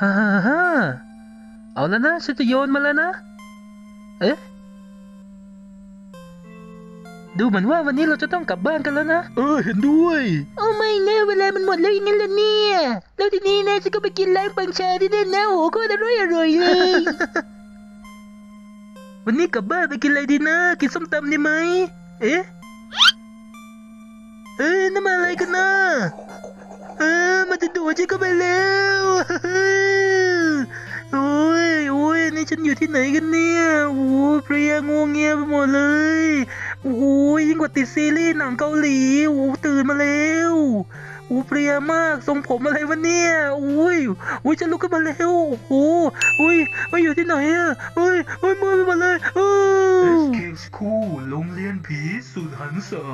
ฮ่าฮ่าฮ่าเอาแล้วนะฉันจะโยนมาแล้วนะ เอ๊ะ ดูเหมือนว่าวันนี้เราจะต้องกลับบ้านกันแล้วนะ เออเห็นด้วย โอ้ไม่นะเวลามันหมดแล้วอย่างนั้นล่ะเนี่ย แล้วทีนี้นะฉันก็ไปกินร้านปังชาที่นั่นนะโอ้โหโคตรอร่อยอร่อยเลย วันนี้กลับบ้านไปกินอะไรดีนะ กินส้มตำดีไหม เอ๊ะ เอ๊ะนั่นมาอะไรกันนะเออ มันจะดูดฉันเข้าไปแล้วโอ้ยโอ้ยนี่ฉันอยู่ที่ไหนกันเนี่ยโอ้เพลียงวงเงียไปหมดเลยโอ้ยยิ่งกว่าติดซีรีส์หนังเกาหลีโอ้ตื่นมาแล้วโอ้เพลียมากทรงผมอะไรวะเนี่ยโอ้ยโอ้ยฉันลุกขึ้นมาแล้วโอ้โหโอ้ยมาอยู่ที่ไหนอะโอ้ยโอ้ยมือไปหมดเลยโอ้ SK School โรงเรียนผีสุดหันษา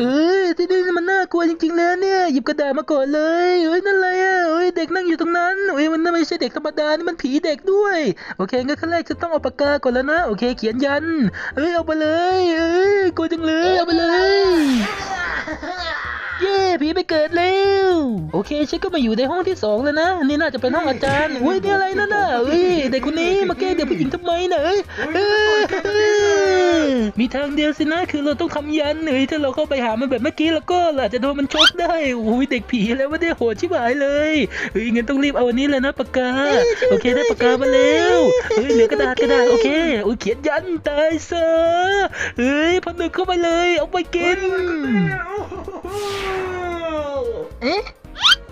เออ ที่นี่มันน่ากลัวจริงๆเลยเนี่ยหยิบกระดาษมาก่อนเลยเอ้ยนั่นอะไรอะเอ้ยเด็กนั่งอยู่ตรงนั้นเอ้ยมันไม่ใช่เด็กธรรมดานี่มันผีเด็กด้วยโอเคงั้นขั้นแรกจะต้องเอาปากกาก่อนแล้วนะโอเค เขียนยันเอ้ยเอาไปเลยเอ้ยกลัวจังเลยเอาไปเลย ผีไปเกิดแล้วโอเคฉันก็มาอยู่ในห้องที่สองแล้วนะนี่น่าจะเป็นห้องอาจารย์อุ้ยนี่อะไรนั่นน่ะเอ้ยเด็กคนนี้มาแกล้งเด็กผู้หญิงทำไมน่ะเอ้ยเอ้ยมีทางเดียวสินะคือเราต้องทำยันเอ้ยถ้าเราเข้าไปหามันแบบเมื่อกี้แล้วก็เราอาจจะโดนมันชกได้โอ้ยเด็กผีแล้วไม่ได้โหดชิบหายเลยเฮ้ยงั้นต้องรีบเอาอันนี้เลยนะปากกาโอเคได้ปากกามาแล้วเฮ้ยเหลือกระดาษกระดาษโอเคโอ้ยเขียนยันตายซะเฮ้ยพนึกเข้าไปเลย เอาไปกิน เอ๊ะ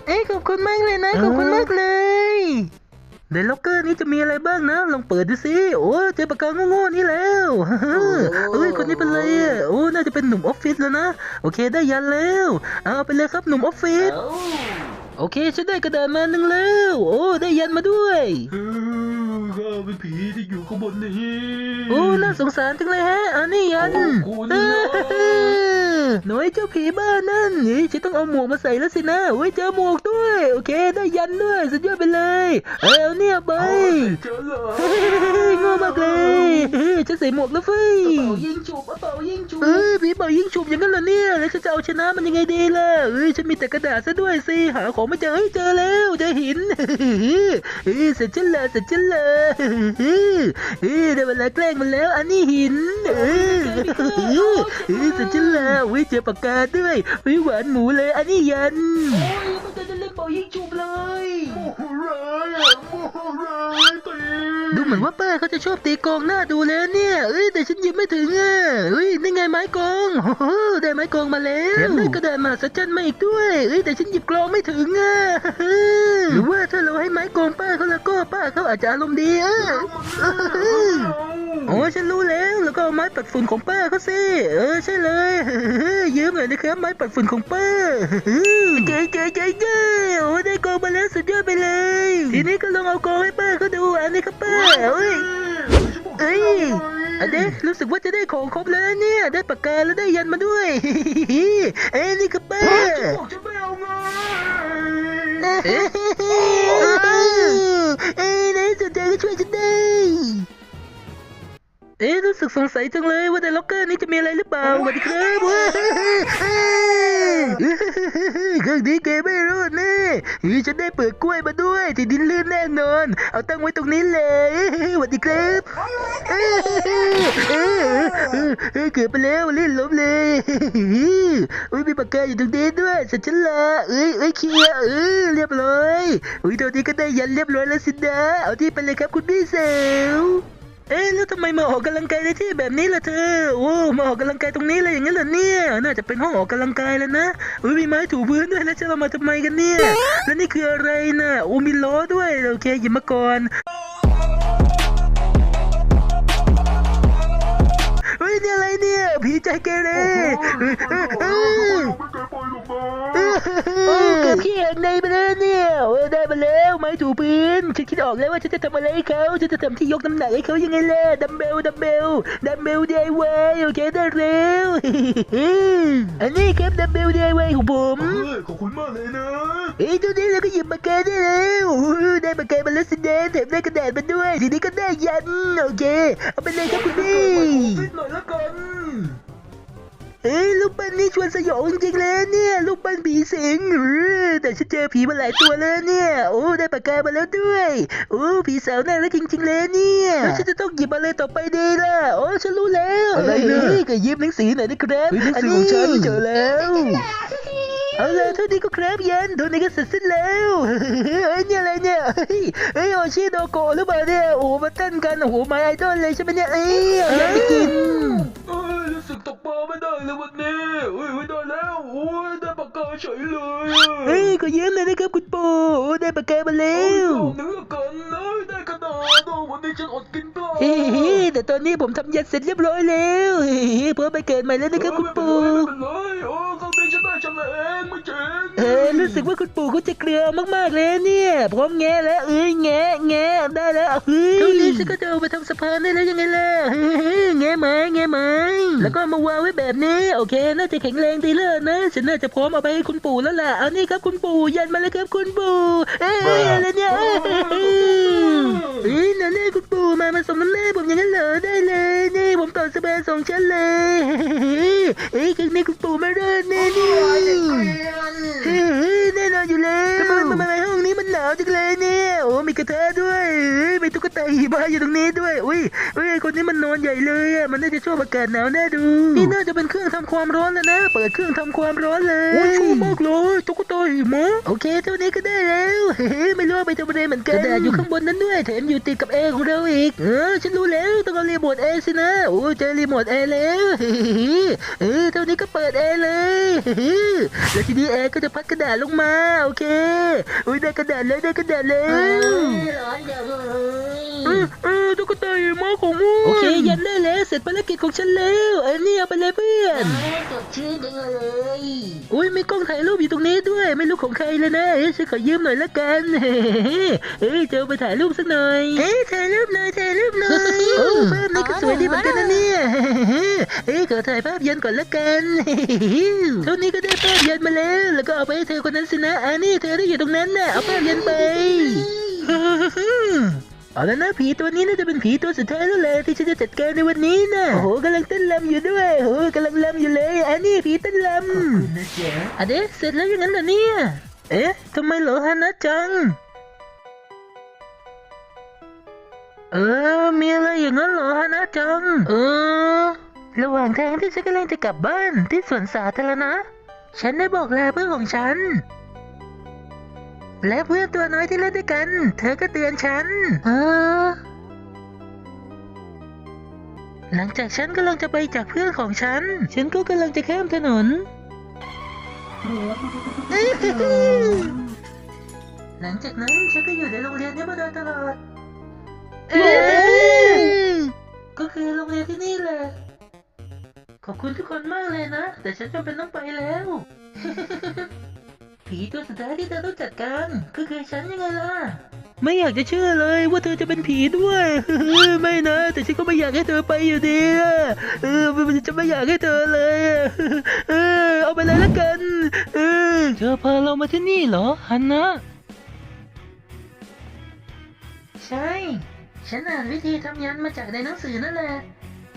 เอ๊ะขอบคุณมากเลยนะ ขอบคุณมากเลย ในล็อกเกอร์นี้จะมีอะไรบ้างนะ ลองเปิดดูสิ โอ้เจอปากกาโง่ๆนี่แล้วเอ้ยคนนี้เป็นอะไรอะ โอ้น่าจะเป็นหนุ่มออฟฟิศแล้วนะ โอเคได้ยันแล้ว เอาไปเลยครับหนุ่มออฟฟิศ โอเคฉันได้กระดาษมาหนึ่งแล้ว โอ้ได้ยันมาด้วยเออ ข้าเป็นผีที่อยู่ข้างบนนี้โอ้น่าสงสารจังเลยฮะอันนี้ยันโอ้คุณนะเออหน่อยเจ้าผีบ้านนั่นเฮ้ยฉันต้องเอาหมวกมาใส่แล้วสินะโอ้ยเจอหมวกด้วย โอเค ได้ยันด้วย สุดยอดไปเลย เอาเนี่ยไปเจอเหรอเฮ้ยโง่มากเลยเฮ้ยจะใส่หมวกแล้วเฟ้ยเป่ายิงฉุบเป่ายิงฉุบเอ้ยผีเป่ายิงฉุบอย่างนั้นเหรอเนี่ยแล้วฉันจะเอาชนะมันยังไงดีล่ะเอ้ยฉันมีแต่กระดาษซะด้วยสิหาของไม่เจอเฮ้ยเจอแล้วเจอหินเฮ้ยเสร็จฉันเลยเสร็จฉันเลยเฮ้ยได้เวลาแกล้งมันแล้ว อันนี้หิน เอ้ยเฮ้ยเสร็จฉันแล้วเฮ้ยเจอปากกาด้วยเฮ้ยหวานหมูเลย อันนี้ยัน โอ้ยมันจะเล่นเป่ายิงฉุบเลยโมโหร้ายอะโมโหร้ายตีดูเหมือนว่าป้าเขาจะชอบตีกองหน้าดูแล้วเนี่ยเอ้ยแต่ฉันหยิบไม่ถึงอะเอ้ยนี่ไงไม้กองโอ้โหได้ไม้กองมาแล้วแถมได้กระดาษมหัศจรรย์มาอีกด้วยเอ้ยแต่ฉันหยิบกลองไม่ถึงอะหรือว่าถ้าเราให้ไม้กองป้าเขาแล้วก็ เขาอาจจะอารมณ์ดีอะโอ้ฉันรู้แล้ว แล้วก็เอาไม้ปัดฝุ่นของป้าเขาสิ เออใช่เลยยืมหน่อยนะครับไม้ปัดฝุ่นของป้าเจ๊เจ๊เจ๊เจ๊โอ้ได้กองมาแล้วสุดยอดไปเลย ทีนี้ก็ลองเอากองให้ป้าเขาดู อันนี้ครับป้าเอ้ยเอ้ยอันนี้รู้สึกว่าจะได้ของครบแล้วเนี่ย ได้ปากกาแล้วได้ยันมาด้วย เอ้ยนี่คือป้าบอกจะไม่เอาไง เอ๊ะเอ้ยนที่สุดเธอก็ช่วยฉันได้เอ๊ะรู้สึกสงสัยจังเลยว่าในล็อกเกอร์นี้จะมีอะไรหรือเปล่าสวัสดีครับว้าเครื่องนี้เกมไม่รอดแน่เฮ้ยฉันได้เปิดกล้วยมาด้วยที่ดินลื่นแน่นอน เอาตั้งไว้ตรงนี้เลยสวัสดีครับเอ้ยเอ้ยเอ้ยเกือบไปแล้วลื่นล้มเลย อุ้ยมีปากกาอยู่ตรงนี้ด้วยเสร็จฉันละเอ้ยเอ้ยเคลียร์เออเรียบร้อยอุ้ยตอนนี้ก็ได้ยันเรียบร้อยแล้วสินะเอาที่ไปเลยครับคุณพี่สาวเอ๊ะแล้วทำไมมาออกกำลังกายในที่แบบนี้ล่ะเธอโอ้มาออกกำลังกายตรงนี้เลยอย่างนั้นเหรอเนี่ยน่าจะเป็นห้องออกกำลังกายแล้วนะอุ้ยมีไม้ถูพื้นด้วยแล้วจะเรามาทำไมกันเนี่ยแล้วนี่คืออะไรน่ะโอ้มีล้อด้วยโอเคหยิบมาก่อน นี่อะไรเนี่ยผีใจเกเรเฮ้ยเฮ้ยเฮ้ยไม่เคยปล่อยหรอกนะโอ้เกือบขี้เองในไปแล้ว เนี่ยโอ้ยได้มาแล้วไม้ถูพื้นฉันคิดออกแล้วว่าฉันจะทำอะไรให้เขาฉันจะทำที่ยกน้ำหนักให้เขายังไงล่ะดัมเบลดัมเบลดัมเบล DIY โอเคได้แล้วอันนี้ครับดัมเบล DIY ของผมเฮ้ยขอบคุณมากเลยนะเอ้ยตัวนี้เราก็หยิบปากกาได้แล้วโอ้โหได้ปากกามาแล้วสิเดนแถมได้กระดาษมาด้วยทีนี้ก็ได้ยันโอเคเอาไปเลยครับคุณพี่ฟิตหน่อยละกัน เอ้ยลูกปั้นนี่ชวนสยองจริงๆเลยเนี่ย ลูกปั้นผีสิงเออแต่ฉันเจอผีมาหลายตัวแล้วเนี่ย โอ้ได้ปากกามาแล้วด้วยโอ้ผีสาวน่ารักจริงๆเลยเนี่ยแล้วฉันจะต้องหยิบอะไรต่อไปดีล่ะโอ้ฉันรู้แล้วอะไรนะฮ้ยก็หยิบหนังสือหน่อยนะครับเฮ้ยหนังสือของฉันเจอแล้วเอาเลยเท่านี้ก็ครับยันเท่านี้ก็เสร็จสิ้นแล้วเฮ้ยเนี่ยอะไรเนี่ยเฮ้ยเฮ้ยโอชิโดโกะหรือเปล่าเนี่ยโอ้โหมาเต้นกันโอ้โหมาไอดอลเลยใช่ไหมเนี่ยเอ้ยเอาอยากไปกินเอ้ยรู้สึกตก ปลาไม่ได้เลยวันนี้เอ้ยไม่ได้แล้วโอ้ยได้ปากกาเฉยเลยเฮ้ยก็เยิ้มเลยนะครับคุณปู่โอ้ได้ปากกามาแล้เอาวเนื้อกันเลยได้กระดาษโอ้วันนี้ฉันอดกินเปล่าเฮ้ยแต่ตอนนี้ผมทำยันเสร็จเรียบร้อยแล้วเฮ้ยเพื่อไปเกิดใหม่แล้วนะครับคุณปู่ ฉันได้ฉันเองไม่เจ๋งเออรู้สึกว่าคุณปู่เขาจะเกลือมากๆเลยเนี่ยพร้อมแงะแล้วเอ้ยแงะแงะได้แล้วเฮ้ยเท่านี้ฉันก็จะเอาไปทำสะพานได้แล้วยังไงล่ะเฮ้ยแงะไหมแงะไหมแล้วก็มาวางไว้แบบนี้โอเค น่าจะแข็งแรงดีเลยนะฉันน่าจะพร้อมเอาไปให้คุณปู่แล้วล่ะเอานี่ครับคุณปู่ยันมาแล้วครับคุณปู่เอ้ยอะไรเนี่ยเอ้ยเอ้ยนั่นนี่คุณปู่มามาส่งน้ำหน้าผมอย่างนั้นเหรอได้เลยนี่ผมต่อสบายสองชั้นเลยเอ้ยครั้งนี้คุณปู่มาเดินแน่นี่ เฮ้ยแน่นอนอยู่แล้วทำไมทำไมห้องนี้มันหนาวจังเลยเนี่ย โอ้มีกระทะด้วยเฮ้ยมีตุ๊กตาหิมะอยู่ตรงนี้ด้ว ยอุ้ยเฮ้ยคนนี้มันนอนใหญ่เลยอะมันน่าจะชอบอากาศหนาวแน่ดู นี่น่าจะเป็นเครื่องทำความร้อนแล้วนะ เปิดเครื่องทำความร้อนเลยโอ้ยชอบมากเลยตุ๊กตาหิมะโอเคเท่านี้ก็ได้แล้วเฮ้ยไม่รู้ว่าไปทำอะไรเหมือนกันกระดาษอยู่ข้างบนนั้นด้วยแถมอยู่ติดกับแอร์ของเราอีกเออฉันรู้แล้วต้องเอารีโมทแอร์สินะโอ้เจอรีโมทแอร์แล้วเฮ้ยเออเท่านี้ก็เปิดแอร์เลยเฮ้ยแล้วทีนี้แอร์ก็จะพัดกระดาษลงมาโอเคอุ้ยได้กระดาษแล้วได้กระดาษแล้วร้อนจังเลยเออเออตุ๊กตาหิมะของมึงโอเคยันได้แล้วเสร็จภารกิจของฉันแล้วอันนี้เอาไปเลยเพื่อนสดชื่นจังเลยอุ้ยมีกล้องถ่ายรูปอยู่ตรงนี้ด้วย ไม่รู้ของใครเลยนะเอ้ยฉันขอยืมหน่อยละกันเฮ้ยเจอไปถ่ายรูปสักหน่อยเอ้ยถ่ายรูปหน่อยถ่ายรูปหน่อยโอ้ภาพนี้ก็สวยดีเหมือนกันนะเนี่ยเอ้ยขอถ่ายภาพยันก่อนละกันเท่านี้ก็ได้ภาพยันมาแล้ว แล้วก็เอาไปให้เธอคนนั้นสินะอันนี้เธอที่อยู่ตรงนั้นน่ะเอาภาพยันไป เอาแล้วนะผีตัวนี้น่าจะเป็นผีตัวสุดท้ายแล้วแหละที่ฉันจะจัดการในวันนี้นะโอ้โหกำลังเต้นรำอยู่ด้วยโอ้โหกำลังรำอยู่เลยอันนี้ผีเต้นรำนะจ๊ะอะเดะเสร็จแล้วอย่างนั้นเหรอเนี่ยเอ๊ะทำไมเหรอฮานะจัง เออมีอะไรอย่างนั้นเหรอฮานะจัง เออ ระหว่างทางที่ฉันกำลังจะกลับบ้านที่สวนสาธารณะฉันได้บอกลาเพื่อนของฉัน และเพื่อนตัวน้อยที่เล่นด้วยกัน เธอก็เตือนฉัน เออ หลังจากฉันกำลังจะไปจากเพื่อนของฉัน ฉันก็กำลังจะข้ามถนน หลังจากนั้นฉันก็อยู่ในโรงเรียนนี้มาโดยตลอด ก็คือโรงเรียนที่นี่แหละ ขอบคุณทุกคนมากเลยนะ แต่ฉันจำเป็นต้องไปแล้ว ผีตัวสุดท้ายที่เธอต้องจัดการ ก็คือฉันยังไงล่ะ ไม่อยากจะเชื่อเลยว่าเธอจะเป็นผีด้วยไม่นะ แต่ฉันก็ไม่อยากให้เธอไปอยู่ดีอะเออมันจะไม่อยากให้เธอเลยอะเออเอาไปเลยละกันเออเธอพาเรามาที่นี่เหรอฮันนะใช่ ฉันอ่านวิธีทำยันมาจากในหนังสือนั่นแหละ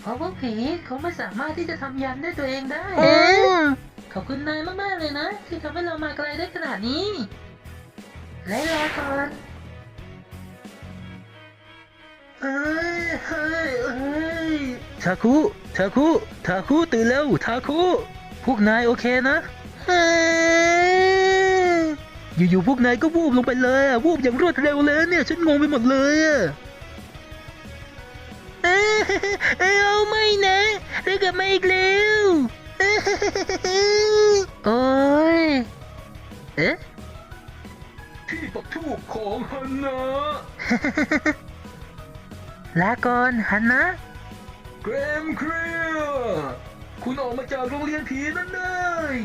เพราะว่าผีเขาไม่สามารถที่จะทำยันด้วยตัวเองได้ ขอบคุณนายมาก ๆ เลยนะ ที่ทำให้เรามาไกลได้ขนาดนี้ และลาก่อนเอ้ยเฮ้ยเอ้ยทาคุทาคุทาคุตื่นแล้วทาคุพวกนายโอเคนะเฮ้ยอยู่ๆพวกนายก็วูบลงไปเลยอะวูบอย่างรวดเร็วเลยเนี่ย ฉันงงไปหมดเลยอะเอ้ยเอ้ยเอาไม่นะเรียกกลับมาอีกแล้ว โอ้ย เอ๊ะ ที่ปักทูบของฮันนะลาก่อนฮันนะเกรมเครียร์คุณออกมาจากโรงเรียนผีนั่นเลย